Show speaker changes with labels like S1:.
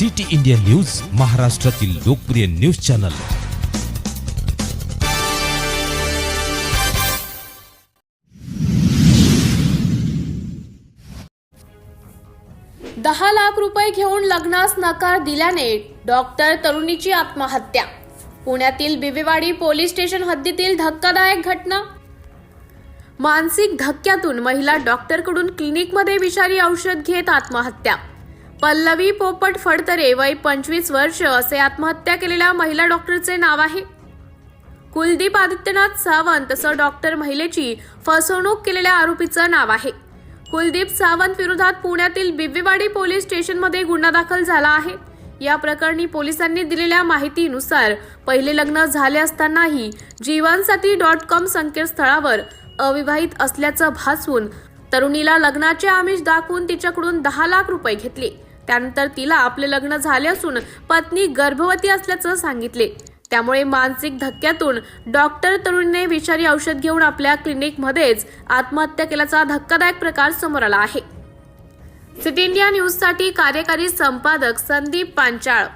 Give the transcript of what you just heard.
S1: City India news महाराष्ट्रातील लोकप्रिय news channel.
S2: दहा लाख रुपये घेऊन लग्नास नकार दिल्याने डॉक्टर तरुणीची आत्महत्या. पुण्यातील बिबेवाडी पोलीस स्टेशन हद्दीतील धक्कादायक घटना. मानसिक धक्क्यातून महिला डॉक्टरकडून क्लिनिकमध्ये विषारी औषध घेत आत्महत्या. पल्लवी पोपट फडतरे वय पंचवीस वर्ष असे आत्महत्या केलेल्या महिला डॉक्टरचे नाव आहे. कुलदीप आदित्यनाथ सावंत असं डॉक्टर महिलेची फसवणूक केलेल्या आरोपीचं नाव आहे. कुलदीप सावंत विरोधात पुण्यातील बिबवेवाडी पोलीस स्टेशनमध्ये गुन्हा दाखल झाला आहे. या प्रकरणी पोलिसांनी दिलेल्या माहितीनुसार पहिले लग्न झाले असतानाही जीवनसाथी डॉट कॉम संकेतस्थळावर अविवाहित असल्याचं भासवून तरुणीला लग्नाचे आमिष दाखवून तिच्याकडून दहा लाख रुपये घेतले. त्यानंतर तिला आपले लग्न झाले असून पत्नी गर्भवती असल्याचं सांगितले. त्यामुळे मानसिक धक्क्यातून डॉक्टर तरुणीने विषारी औषध घेऊन आपल्या क्लिनिकमध्येच आत्महत्या केल्याचा धक्कादायक प्रकार समोर आला आहे. सिटी इंडिया न्यूजसाठी कार्यकारी संपादक संदीप पांचाळ.